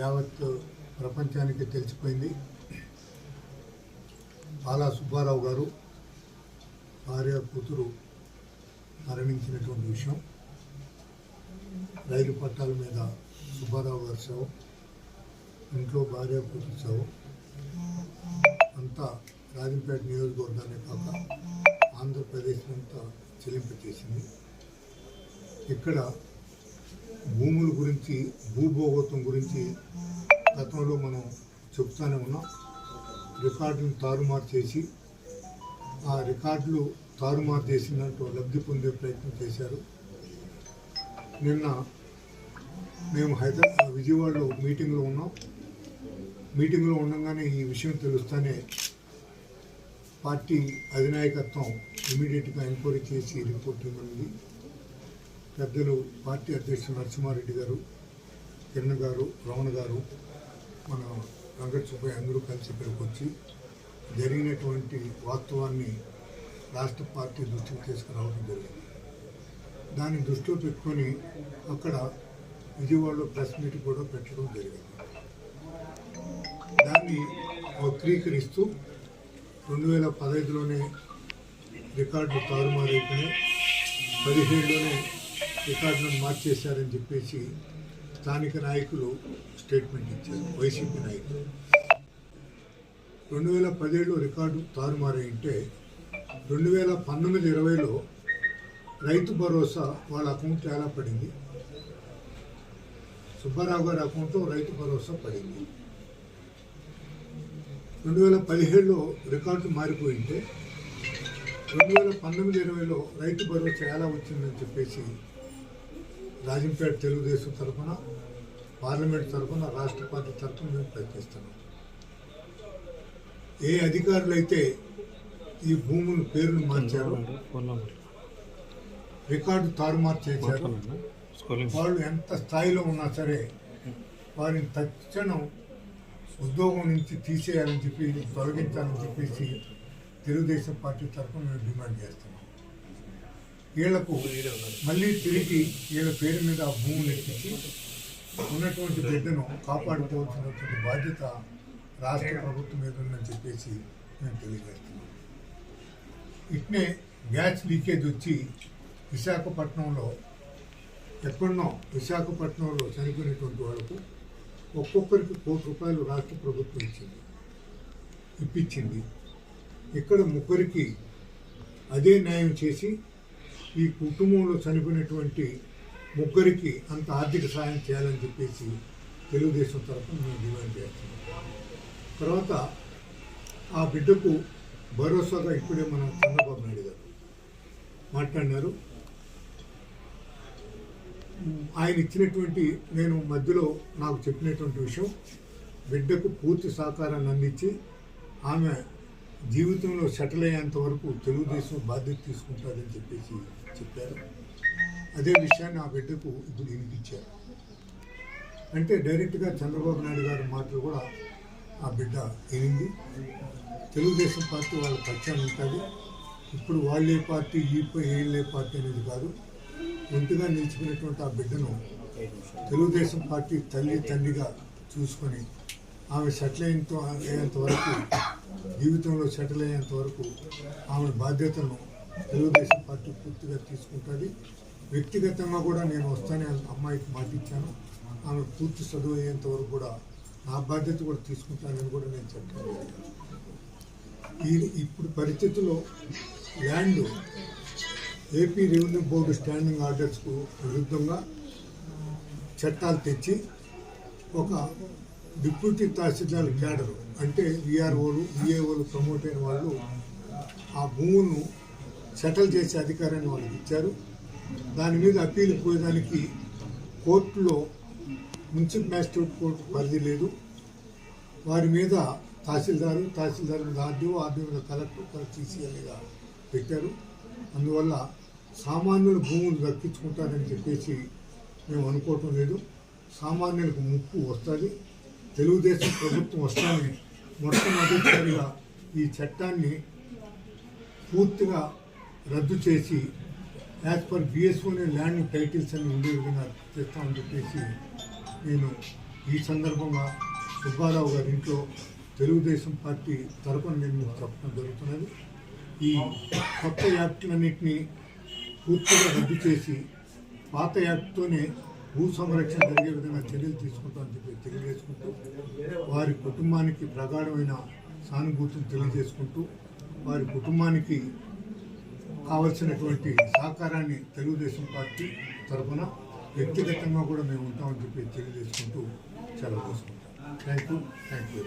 యావత్ ప్రపంచానికి తెలిసిపోయింది. బాలా సుబ్బారావు గారు భార్య కూతురు మరణించినటువంటి విషయం. రైలు పట్టాల మీద సుబ్బారావు గారి శవం ఇంట్లో భార్య కూతురు శవం. అంతా రాజంపేట నియోజకవర్గాన్ని కాక ఆంధ్రప్రదేశ్ అంతా చెల్లింపచేసింది ఇక్కడ భూముల గురించి భూభోగత్వం గురించి గతంలో మనం చెప్తానే ఉన్నాం. రికార్డులను తారుమారు చేసి ఆ రికార్డులు తారుమారు చేసినట్టు లబ్ధి పొందే ప్రయత్నం చేశారు. నిన్న మేము హైదరాబాద్ విజయవాడలో మీటింగ్లో ఉన్నాం. మీటింగ్లో ఉండగానే ఈ విషయం తెలుస్తానే పార్టీ అధినాయకత్వం ఇమీడియట్గా ఎంక్వైరీ చేసి రిపోర్ట్ ఇవ్వనుంది. పెద్దలు పార్టీ అధ్యక్షులు నరసింహారెడ్డి గారు కిరణ్ గారు రమణ గారు మన వెంకట సుబ్బయ్య అందరూ కలిసి ఇక్కడికి వచ్చి జరిగినటువంటి వాస్తవాన్ని రాష్ట్ర పార్టీ దృష్టికి తీసుకురావడం జరిగింది. దాన్ని దృష్టిలో పెట్టుకొని అక్కడ విజయవాడలో ప్రెస్ మీట్ కూడా పెట్టడం జరిగింది. దాన్ని వక్రీకరిస్తూ రెండు వేల పదహైదులోనే రికార్డులు తారుమారైపోయినాయి పదిహేడులోనే రికార్డులను మార్చేశారని చెప్పేసి స్థానిక నాయకులు స్టేట్మెంట్ ఇచ్చారు వైసీపీ నాయకులు. రెండు వేల పదిహేడులో రికార్డు తారుమారైంటే రెండు వేల పంతొమ్మిది ఇరవైలో రైతు భరోసా వాళ్ళ అకౌంట్లో ఎలా పడింది. సుబ్బారావు గారి అకౌంట్లో రైతు భరోసా పడింది. రెండు వేల పదిహేడులో రికార్డు మారిపోయింటే రెండు వేల పంతొమ్మిది ఇరవైలో రైతు భరోసా ఎలా వచ్చిందని చెప్పేసి రాజంపేట తెలుగుదేశం తరఫున పార్లమెంట్ తరఫున రాష్ట్ర పార్టీ తరఫున మేము ప్రయత్నిస్తున్నాం. ఏ అధికారులు అయితే ఈ భూముల పేర్లు మార్చారో రికార్డు తారుమారు చేశారు వాళ్ళు ఎంత స్థాయిలో ఉన్నా సరే వారిని తక్షణం ఉద్యోగం నుంచి తీసేయాలని చెప్పి తొలగించాలని చెప్పేసి తెలుగుదేశం పార్టీ తరఫున మేము డిమాండ్ చేస్తున్నాం. వీళ్ళకు మళ్ళీ తిరిగి వీళ్ళ పేరు మీద ఆ భూములు ఎక్కించి ఉన్నటువంటి బిడ్డను కాపాడుకోవాల్సినటువంటి బాధ్యత రాష్ట్ర ప్రభుత్వం మీద ఉందని చెప్పేసి మేము తెలియజేస్తున్నాం ఇట్నే గ్యాస్ లీకేజ్ వచ్చి విశాఖపట్నంలో ఎక్కడనో విశాఖపట్నంలో చనిపోయినటువంటి వాళ్ళకు ఒక్కొక్కరికి కోటి రూపాయలు రాష్ట్ర ప్రభుత్వం ఇచ్చింది. ఇప్పించింది ఇక్కడ ముగ్గురికి అదే న్యాయం చేసి ఈ కుటుంబంలో చనిపోయినటువంటి ముగ్గురికి అంత ఆర్థిక సాయం చేయాలని చెప్పేసి తెలుగుదేశం తరఫున మేము డిమాండ్ చేస్తున్నాం. తర్వాత ఆ బిడ్డకు భరోసాగా ఇప్పుడే మన చంద్రబాబు నాయుడు గారు మాట్లాడినారు. ఆయన ఇచ్చినటువంటి నేను మధ్యలో నాకు చెప్పినటువంటి విషయం బిడ్డకు పూర్తి సహకారాన్ని అందించి ఆమె జీవితంలో సెటిల్ అయ్యేంత వరకు తెలుగుదేశం బాధ్యత తీసుకుంటుందని చెప్పేసి చెప్పారు. అదే విషయాన్ని ఆ బిడ్డకు ఇప్పుడు వినిపించారు. అంటే డైరెక్ట్గా చంద్రబాబు నాయుడు గారి మాటలు కూడా ఆ బిడ్డ వినింది. తెలుగుదేశం పార్టీ వాళ్ళ పక్షాన్ని ఉంటుంది. ఇప్పుడు వాళ్ళే పార్టీ ఈ ఏళ్ళే పార్టీ అనేది కాదు. ఒంటిగా నిలిచిపోయినటువంటి ఆ బిడ్డను తెలుగుదేశం పార్టీ తల్లి తండ్రిగా చూసుకొని ఆమె సెటిల్ అయ్యేంత అయ్యేంత వరకు జీవితంలో సెటిల్ అయ్యేంత వరకు ఆమె బాధ్యతను తెలుగుదేశం పార్టీ పూర్తిగా తీసుకుంటుంది. వ్యక్తిగతంగా కూడా నేను వస్తానే అమ్మాయికి మాట ఇచ్చాను ఆమె పూర్తి చదువు అయ్యేంత వరకు కూడా నా బాధ్యత కూడా తీసుకుంటానని కూడా నేను చెప్పాను. ఈ ఇప్పుడు పరిస్థితుల్లో land AP revenue board standing ఆర్డర్స్కు విరుద్ధంగా చట్టాలు తెచ్చి ఒక డిప్యూటీ తహసీల్దార్ క్యాడర్ అంటే విఆర్ఓలు విఏఓలు ప్రమోట్ అయిన వాళ్ళు ఆ భూములను సెటిల్ చేసే అధికారాన్ని వాళ్ళకి ఇచ్చారు. దాని మీద అప్పీల్ పోయేదానికి కోర్టులో మున్సిపల్ మ్యాజిస్ట్రేట్ కోర్టు పరిధి లేదు. వారి మీద తహసీల్దారు తహసీల్దారు మీద ఆర్డీఓ ఆర్డీఓ మీద కలెక్టర్ కలెక్టర్ సీసీఎల్గా పెట్టారు. అందువల్ల సామాన్యుల భూములు దక్కించుకుంటారని చెప్పేసి మేము అనుకోవటం లేదు. సామాన్యులకు ముప్పు వస్తుంది. తెలుగుదేశం ప్రభుత్వం వస్తామని మొట్టమొదటిసారిగా ఈ చట్టాన్ని పూర్తిగా రద్దు చేసి యాజ్ పర్ బిఎస్ఓనే ల్యాండ్ టైటిల్స్ అని ఉండే విధంగా చేస్తామని చెప్పేసి నేను ఈ సందర్భంగా సుబ్బారావు గారి ఇంట్లో తెలుగుదేశం పార్టీ తరపున నేను మీకు చెప్పడం జరుగుతున్నది. ఈ కొత్త యాక్ట్లన్నింటినీ పూర్తిగా రద్దు చేసి పాత యాక్ట్తోనే భూ సంరక్షణ జరిగే విధంగా చర్యలు తీసుకుంటామని చెప్పి తెలియజేసుకుంటూ వారి కుటుంబానికి ప్రగాఢమైన సానుభూతిని తెలియజేసుకుంటూ వారి కుటుంబానికి కావలసినటువంటి సహకారాన్ని తెలుగుదేశం పార్టీ తరఫున వ్యక్తిగతంగా కూడా మేము ఉంటామని చెప్పి తెలియజేసుకుంటూ సెలవు తీసుకుంటాం. Thank you thank you